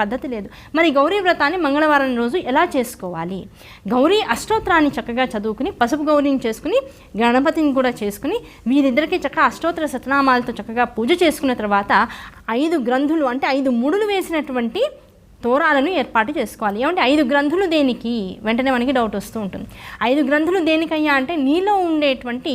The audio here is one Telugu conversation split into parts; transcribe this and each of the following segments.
పద్ధతి లేదు. మరి గౌరీ వ్రతాన్ని మంగళవారం రోజు ఎలా చేసుకోవాలి? గౌరీ అష్టోత్తరాన్ని చక్కగా చదువుకుని పసుపు గౌరీని చేసుకుని గణపతిని కూడా చేసుకుని వీరిద్దరికీ చక్కగా అష్టోత్తర సతనామాలతో చక్కగా పూజ చేసుకున్న తర్వాత ఐదు గ్రంథులు అంటే ఐదు ముడులు వేసినటువంటి తోరాలను ఏర్పాటు చేసుకోవాలి. ఏమంటే ఐదు గ్రంథులు దేనికి? వెంటనే మనకి డౌట్ వస్తూ ఉంటుంది. ఐదు గ్రంథులు దేనికయ్యా అంటే నీలో ఉండేటువంటి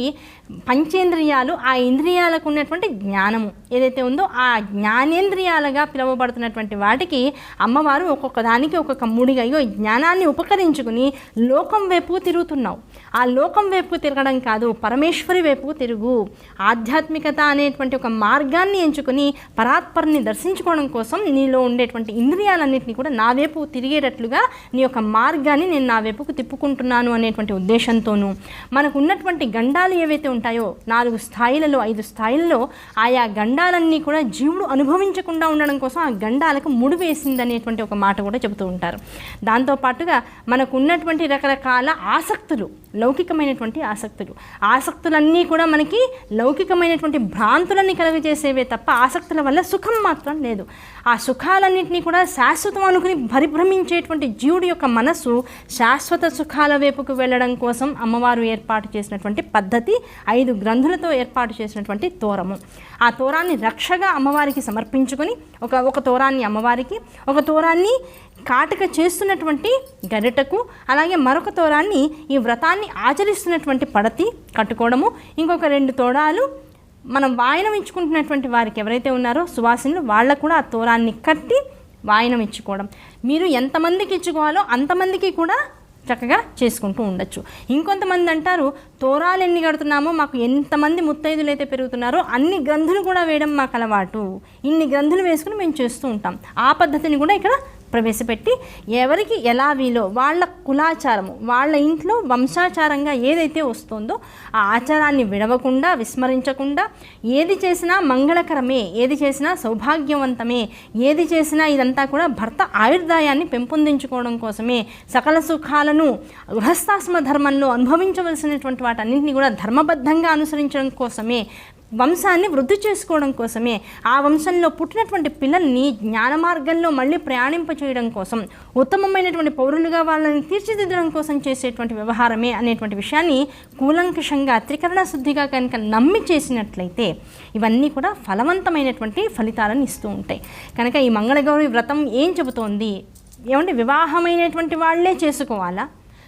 పంచేంద్రియాలు ఆ ఇంద్రియాలకు ఉన్నటువంటి జ్ఞానము. ఏదైతే ఉందో ఆ జ్ఞానేంద్రియాలుగా పిలువబడుతున్నటువంటి వాటికి అమ్మవారు ఒక్కొక్క దానికి ఒక్కొక్క ముడిగా ఇగో జ్ఞానాన్ని ఉపకరించుకుని లోకం వైపు తిరుగుతున్నావు. ఆ లోకం వైపు తిరగడం కాదు పరమేశ్వరి వైపు తిరుగు. ఆధ్యాత్మికత అనేటువంటి ఒక మార్గాన్ని ఎంచుకుని పరాత్పరిని దర్శించుకోవడం కోసం నీలో ఉండేటువంటి ఇంద్రియాలన్నింటినీ కూడా నా వైపు తిరిగేటట్లుగా నీ యొక్క మార్గాన్ని నేను నా వైపుకు తిప్పుకుంటున్నాను అనేటువంటి ఉద్దేశంతోనూ. మనకు ఉన్నటువంటి గండాలు ఏవైతే ఉంటాయో నాలుగు స్థాయిలలో ఐదు స్థాయిలలో ఆయా గండాలన్నీ కూడా జీవుడు అనుభవించకుండా ఉండడం కోసం ఆ గండాలకు ముడి వేసిందనేటువంటి ఒక మాట కూడా చెబుతూ ఉంటారు. దాంతోపాటుగా మనకు ఉన్నటువంటి రకరకాల ఆసక్తులు లౌకికమైనటువంటి ఆసక్తులు. ఆసక్తులన్నీ కూడా మనకి లౌకికమైనటువంటి భ్రాంతులన్నీ కలుగజేసేవే తప్ప ఆసక్తుల వల్ల సుఖం మాత్రం లేదు. ఆ సుఖాలన్నింటినీ కూడా శాశ్వతం అనుకుని పరిభ్రమించేటువంటి జీవుడి యొక్క మనస్సు శాశ్వత సుఖాల వైపుకు వెళ్ళడం కోసం అమ్మవారు ఏర్పాటు చేసినటువంటి పద్ధతి ఐదు గ్రంథులతో ఏర్పాటు చేసినటువంటి తోరము. ఆ తోరాన్ని రక్షగా అమ్మవారికి సమర్పించుకొని ఒక ఒక తోరాన్ని అమ్మవారికి ఒక తోరాన్ని కాటక చేస్తున్నటువంటి గరిటకు అలాగే మరొక తోరాన్ని ఈ వ్రతాన్ని ఆచరిస్తున్నటువంటి పడతి కట్టుకోవడము. ఇంకొక రెండు తోడాలు మనం వాయనం ఇచ్చుకుంటున్నటువంటి వారికి ఎవరైతే ఉన్నారో సువాసినులు వాళ్ళకు కూడా ఆ తోరాన్ని కట్టి వాయనం ఇచ్చుకోవడం మీరు ఎంతమందికి ఇచ్చుకోవాలో అంతమందికి కూడా చక్కగా చేసుకుంటూ ఉండొచ్చు. ఇంకొంతమంది అంటారు తోరాలు ఎన్ని కడుతున్నామో మాకు ఎంతమంది ముత్తైదులు అయితే పెరుగుతున్నారో అన్ని గ్రంథులు కూడా వేయడం మాకు అలవాటు. ఇన్ని గ్రంథులు వేసుకుని మేము చేస్తూ ఉంటాం. ఆ పద్ధతిని కూడా ఇక్కడ ప్రవేశపెట్టి ఎవరికి ఎలా వీలో వాళ్ళ కులాచారము వాళ్ళ ఇంట్లో వంశాచారంగా ఏదైతే వస్తుందో ఆ ఆచారాన్ని విడవకుండా విస్మరించకుండా ఏది చేసినా మంగళకరమే ఏది చేసినా సౌభాగ్యవంతమే ఏది చేసినా ఇదంతా కూడా భర్త ఆయుర్దాయాన్ని పెంపొందించుకోవడం కోసమే సకల సుఖాలను గృహస్థాశ్రమ ధర్మంలో అనుభవించవలసినటువంటి వాటన్నింటినీ కూడా ధర్మబద్ధంగా అనుసరించడం కోసమే వంశాన్ని వృద్ధి చేసుకోవడం కోసమే. ఆ వంశంలో పుట్టినటువంటి పిల్లల్ని జ్ఞాన మార్గంలో మళ్ళీ ప్రయాణింప చేయడం కోసం ఉత్తమమైనటువంటి పౌరులుగా వాళ్ళని తీర్చిదిద్దడం కోసం చేసేటువంటి వ్యవహారమే అనేటువంటి విషయాన్ని కూలంకషంగా త్రికరణ శుద్ధిగా కనుక నమ్మి చేసినట్లయితే ఇవన్నీ కూడా ఫలవంతమైనటువంటి ఫలితాలను ఇస్తూ ఉంటాయి. కనుక ఈ మంగళగౌరి వ్రతం ఏం చెబుతోంది? ఏమంటే వివాహమైనటువంటి వాళ్ళే చేసుకోవాలా?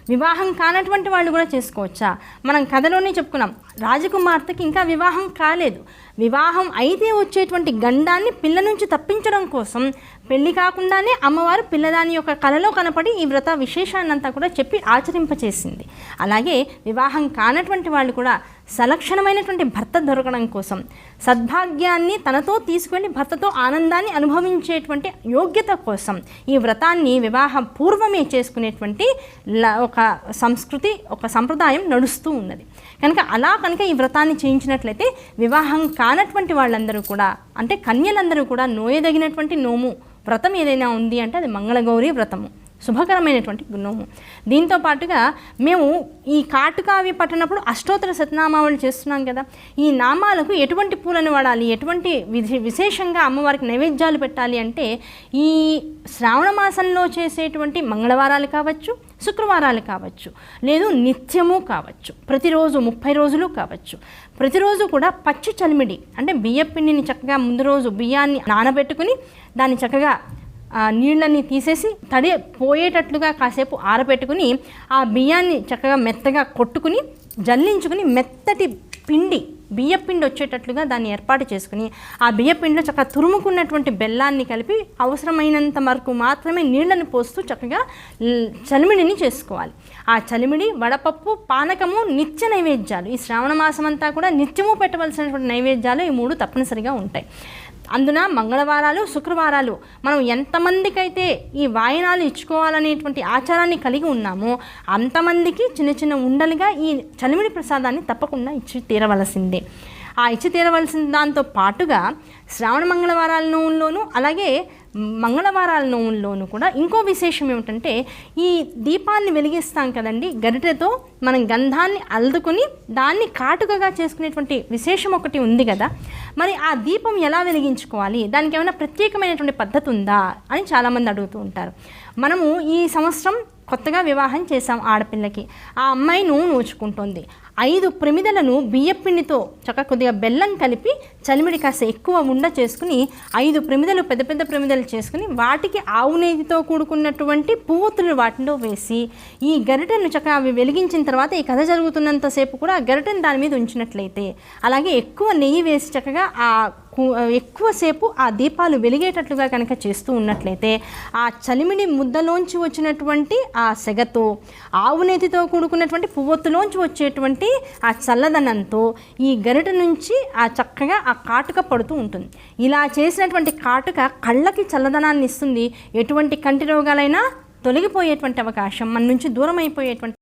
వివాహం కానటువంటి వాళ్ళు కూడా చేసుకోవచ్చా? మనం కథలోనే చెప్పుకున్నాం రాజకుమార్తెకి ఇంకా వివాహం కాలేదు. వివాహం అయితే వచ్చేటువంటి గండాన్ని పిల్ల నుంచి తప్పించడం కోసం పెళ్ళి కాకుండానే అమ్మవారు పిల్లదాని యొక్క కలలో కనపడి ఈ వ్రత విశేషాన్నంతా కూడా చెప్పి ఆచరింపచేసింది. అలాగే వివాహం కానటువంటి వాళ్ళు కూడా సలక్షణమైనటువంటి భర్త దొరకడం కోసం సద్భాగ్యాన్ని తనతో తీసుకువెళ్ళి భర్తతో ఆనందాన్ని అనుభవించేటువంటి యోగ్యత కోసం ఈ వ్రతాన్ని వివాహం పూర్వమే చేసుకునేటువంటి ల- ఒక సంస్కృతి ఒక సంప్రదాయం నడుస్తూ ఉన్నది. కనుక అలా కనుక ఈ వ్రతాన్ని చేయించినట్లయితే వివాహం కానటువంటి వాళ్ళందరూ కూడా అంటే కన్యలందరూ కూడా నోయదగినటువంటి నోము వ్రతం ఏదైనా ఉంది అంటే అది మంగళగౌరి వ్రతము. శుభకరమైనటువంటి గుణము. దీంతో పాటుగా మేము ఈ కాటుకావి పట్టినప్పుడు అష్టోత్తర శతనామావళి చేస్తున్నాం కదా. ఈ నామాలకు ఎటువంటి పూలను వాడాలి? ఎటువంటి విశేషంగా అమ్మవారికి నైవేద్యాలు పెట్టాలి అంటే ఈ శ్రావణ మాసంలో చేసేటువంటి మంగళవారాలు కావచ్చు శుక్రవారాలు కావచ్చు లేదు నిత్యము కావచ్చు ప్రతిరోజు ముప్పై రోజులు కావచ్చు. ప్రతిరోజు కూడా పచ్చి చలిమిడి అంటే బియ్య పిండిని చక్కగా ముందు రోజు బియ్యాన్ని నానబెట్టుకుని దాన్ని చక్కగా నీళ్ళని తీసేసి తడి పోయేటట్లుగా కాసేపు ఆరబెట్టుకుని ఆ బియ్యాన్ని చక్కగా మెత్తగా కొట్టుకుని జల్లించుకుని మెత్తటి పిండి బియ్యపిండి వచ్చేటట్లుగా దాన్ని ఏర్పాటు చేసుకుని ఆ బియ్యపిండిలో చక్కగా తురుముకున్నటువంటి బెల్లాన్ని కలిపి అవసరమైనంత వరకు మాత్రమే నీళ్ళని పోస్తూ చక్కగా చలిమిడిని చేసుకోవాలి. ఆ చలిమిడి వడపప్పు పానకము నిత్య నైవేద్యాలు. ఈ శ్రావణ మాసం అంతా కూడా నిత్యము పెట్టవలసినటువంటి నైవేద్యాలు ఈ మూడు తప్పనిసరిగా ఉంటాయి. అందున మంగళవారాలు శుక్రవారాలు మనం ఎంతమందికైతే ఈ వాయనాలు ఇచ్చుకోవాలనేటువంటి ఆచారాన్ని కలిగి ఉన్నామో అంతమందికి చిన్న చిన్న ఉండలుగా ఈ చలిమిడి ప్రసాదాన్ని తప్పకుండా ఇచ్చి తీరవలసిందే. ఆ ఇచ్చి తీరవలసిన దాంతో పాటుగా శ్రావణ మంగళవారాల మంగళవారాలలోనూ అలాగే మంగళవారాల నూనెలోనూ కూడా ఇంకో విశేషం ఏమిటంటే ఈ దీపాన్ని వెలిగిస్తాం కదండి గరిటెతో మనం గంధాన్ని అల్దుకుని దాన్ని కాటుకగా చేసుకునేటువంటి విశేషం ఒకటి ఉంది కదా మరి ఆ దీపం ఎలా వెలిగించుకోవాలి? దానికి ఏమైనా ప్రత్యేకమైనటువంటి పద్ధతి ఉందా? అని చాలామంది అడుగుతూ ఉంటారు. మనము ఈ సంవత్సరం కొత్తగా వివాహం చేశాం ఆడపిల్లకి. ఆ అమ్మాయి నూనె నూచుకుంటుంది. ఐదు ప్రమిదలను బియ్యపిండితో చక్క కొద్దిగా బెల్లం కలిపి చలిమిడి కాస్త ఎక్కువ ఉండ చేసుకుని ఐదు ప్రమిదలు పెద్ద పెద్ద ప్రమిదలు చేసుకుని వాటికి ఆవు నెయ్యితో కూడుకున్నటువంటి పువ్వొత్తులు వాటిలో వేసి ఈ గరిటెను చక్కగా అవి వెలిగించిన తర్వాత ఈ కథ జరుగుతున్నంతసేపు కూడా ఆ గరిటెను దాని మీద ఉంచినట్లయితే అలాగే ఎక్కువ నెయ్యి వేసి చక్కగా ఆ ఎక్కువసేపు ఆ దీపాలు వెలిగేటట్లుగా కనుక చేస్తూ ఉన్నట్లయితే ఆ చలిమిడి ముద్దలోంచి వచ్చినటువంటి ఆ సెగతో ఆవునేతితో కూడుకున్నటువంటి పువ్వొత్తులోంచి వచ్చేటువంటి ఆ చల్లదనంతో ఈ గరిట నుంచి ఆ చక్కగా ఆ కాటుక పడుతూ ఉంటుంది. ఇలా చేసినటువంటి కాటుక కళ్ళకి చల్లదనాన్ని ఇస్తుంది. ఎటువంటి కంటి రోగాలైనా తొలగిపోయేటువంటి అవకాశం మన నుంచి దూరం అయిపోయేటువంటి